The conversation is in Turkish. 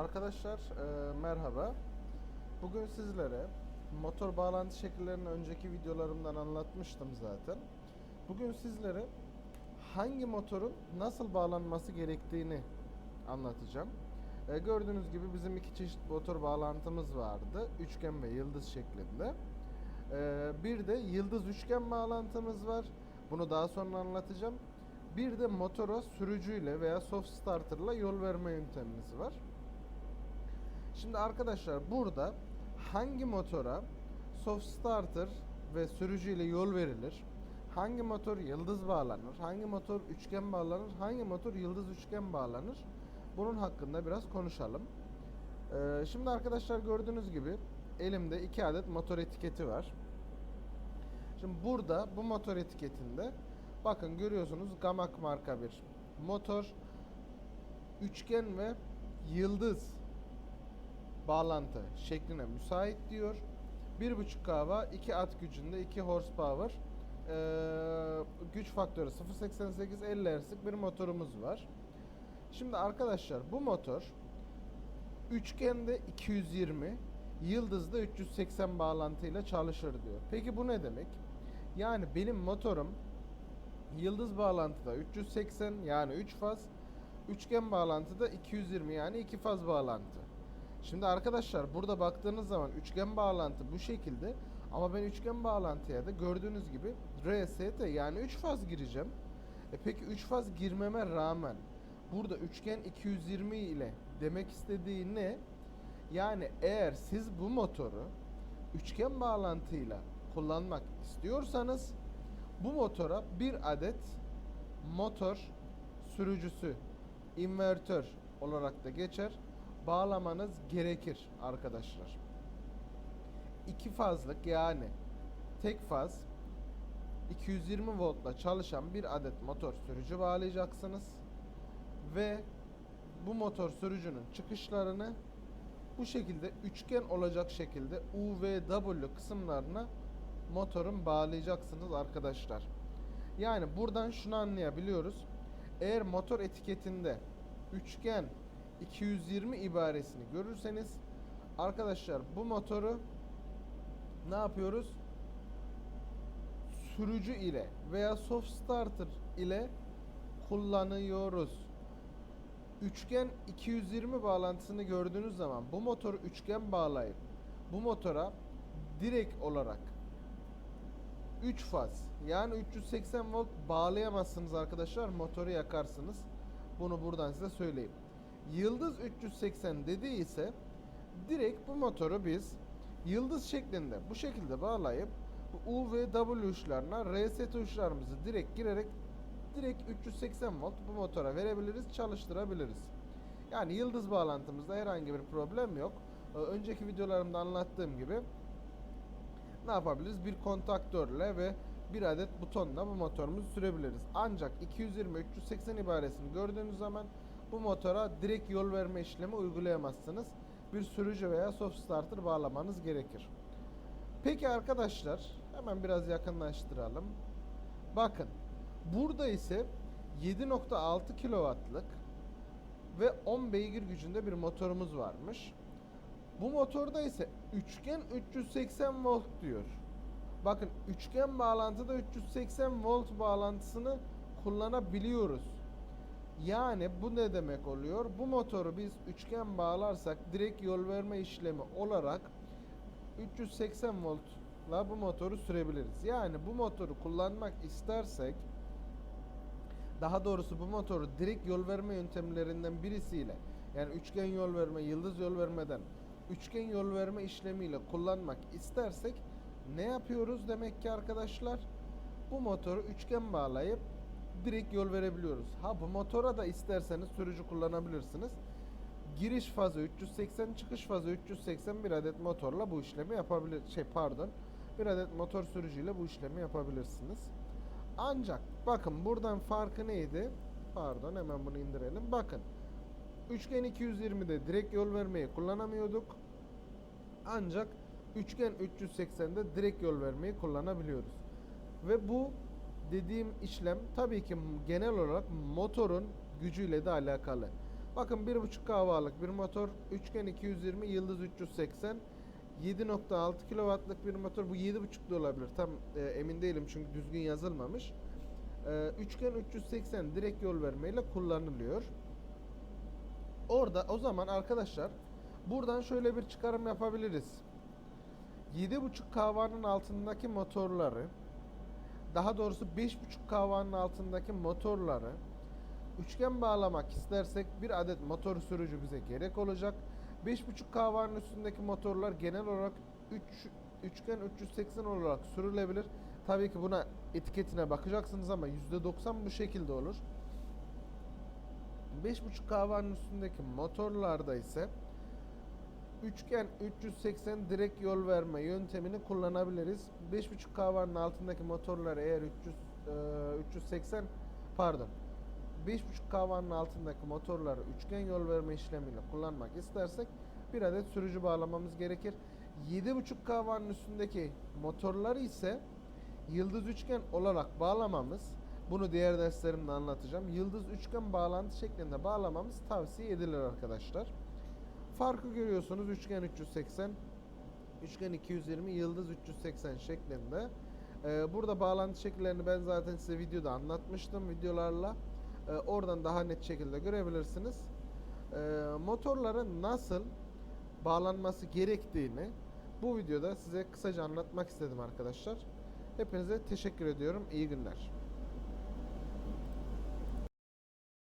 Arkadaşlar e, merhaba. Bugün sizlere motor bağlantı şekillerini önceki videolarımdan anlatmıştım zaten. Bugün sizlere hangi motorun nasıl bağlanması gerektiğini anlatacağım. E, gördüğünüz gibi bizim iki çeşit motor bağlantımız vardı. Üçgen ve yıldız şeklinde. E, bir de yıldız üçgen bağlantımız var. Bunu daha sonra anlatacağım. Bir de motora sürücüyle veya soft starter'la yol verme yöntemimiz var. Şimdi arkadaşlar burada hangi motora soft starter ve sürücüyle yol verilir? Hangi motor yıldız bağlanır? Hangi motor üçgen bağlanır? Hangi motor yıldız üçgen bağlanır? Bunun hakkında biraz konuşalım. Ee, şimdi arkadaşlar gördüğünüz gibi elimde iki adet motor etiketi var. Şimdi burada bu motor etiketinde bakın görüyorsunuz Gamak marka bir motor üçgen ve yıldız bağlantı şekline müsait diyor. 1.5 kW 2 at gücünde 2 horsepower ee, güç faktörü 0.88 50 Hz'lik bir motorumuz var. Şimdi arkadaşlar bu motor üçgende 220 yıldızda 380 bağlantıyla çalışır diyor. Peki bu ne demek? Yani benim motorum yıldız bağlantıda 380 yani 3 faz üçgen bağlantıda 220 yani 2 faz bağlantı. Şimdi arkadaşlar burada baktığınız zaman üçgen bağlantı bu şekilde ama ben üçgen bağlantıya da gördüğünüz gibi RST yani 3 faz gireceğim. E peki 3 faz girmeme rağmen burada üçgen 220 ile demek istediği ne? Yani eğer siz bu motoru üçgen bağlantıyla kullanmak istiyorsanız bu motora bir adet motor sürücüsü invertör olarak da geçer bağlamanız gerekir arkadaşlar. İki fazlık yani tek faz 220 voltla çalışan bir adet motor sürücü bağlayacaksınız ve bu motor sürücünün çıkışlarını bu şekilde üçgen olacak şekilde U ve W kısımlarına motorun bağlayacaksınız arkadaşlar. Yani buradan şunu anlayabiliyoruz. Eğer motor etiketinde üçgen 220 ibaresini görürseniz arkadaşlar bu motoru ne yapıyoruz? Sürücü ile veya soft starter ile kullanıyoruz. Üçgen 220 bağlantısını gördüğünüz zaman bu motoru üçgen bağlayıp bu motora direkt olarak 3 faz yani 380 volt bağlayamazsınız arkadaşlar motoru yakarsınız. Bunu buradan size söyleyeyim. Yıldız 380 dediği ise direkt bu motoru biz yıldız şeklinde bu şekilde bağlayıp bu U ve W uçlarına RS tuşlarımızı direkt girerek direkt 380 volt bu motora verebiliriz, çalıştırabiliriz. Yani yıldız bağlantımızda herhangi bir problem yok. Ee, Önceki videolarımda anlattığım gibi ne yapabiliriz? Bir kontaktörle ve bir adet butonla bu motorumuzu sürebiliriz. Ancak 220-380 ibaresini gördüğünüz zaman bu motora direkt yol verme işlemi uygulayamazsınız. Bir sürücü veya soft starter bağlamanız gerekir. Peki arkadaşlar hemen biraz yakınlaştıralım. Bakın burada ise 7.6 kW'lık ve 10 beygir gücünde bir motorumuz varmış. Bu motorda ise üçgen 380 volt diyor. Bakın üçgen bağlantıda 380 volt bağlantısını kullanabiliyoruz. Yani bu ne demek oluyor? Bu motoru biz üçgen bağlarsak direkt yol verme işlemi olarak 380 voltla bu motoru sürebiliriz. Yani bu motoru kullanmak istersek daha doğrusu bu motoru direkt yol verme yöntemlerinden birisiyle yani üçgen yol verme, yıldız yol vermeden üçgen yol verme işlemiyle kullanmak istersek ne yapıyoruz demek ki arkadaşlar? Bu motoru üçgen bağlayıp direkt yol verebiliyoruz. Ha bu motora da isterseniz sürücü kullanabilirsiniz. Giriş fazı 380, çıkış fazı 380 bir adet motorla bu işlemi yapabilir. Şey pardon. Bir adet motor sürücüyle bu işlemi yapabilirsiniz. Ancak bakın buradan farkı neydi? Pardon hemen bunu indirelim. Bakın. Üçgen 220'de direkt yol vermeyi kullanamıyorduk. Ancak üçgen 380'de direkt yol vermeyi kullanabiliyoruz. Ve bu dediğim işlem tabii ki genel olarak motorun gücüyle de alakalı. Bakın 1.5 kahvalık bir motor. Üçgen 220, yıldız 380. 7.6 kW'lık bir motor. Bu 7.5 da olabilir. Tam e, emin değilim çünkü düzgün yazılmamış. E, üçgen 380 direkt yol vermeyle kullanılıyor. Orada o zaman arkadaşlar buradan şöyle bir çıkarım yapabiliriz. 7.5 kahvanın altındaki motorları daha doğrusu 5.5 kahvanın altındaki motorları üçgen bağlamak istersek bir adet motor sürücü bize gerek olacak. 5.5 kahvanın üstündeki motorlar genel olarak 3 üçgen 380 olarak sürülebilir. Tabii ki buna etiketine bakacaksınız ama %90 bu şekilde olur. 5.5 kahvanın üstündeki motorlarda ise üçgen 380 direkt yol verme yöntemini kullanabiliriz. 5.5 kahvanın altındaki motorlar eğer 300 e, 380 pardon 5.5 kahvanın altındaki motorları üçgen yol verme işlemiyle kullanmak istersek bir adet sürücü bağlamamız gerekir. 7.5 kahvanın üstündeki motorları ise yıldız üçgen olarak bağlamamız bunu diğer derslerimde anlatacağım. Yıldız üçgen bağlantı şeklinde bağlamamız tavsiye edilir arkadaşlar. Farkı görüyorsunuz üçgen 380 üçgen 220 yıldız 380 şeklinde. Ee, burada bağlantı şekillerini ben zaten size videoda anlatmıştım videolarla. Ee, oradan daha net şekilde görebilirsiniz. Ee, motorların nasıl bağlanması gerektiğini bu videoda size kısaca anlatmak istedim arkadaşlar. Hepinize teşekkür ediyorum. İyi günler.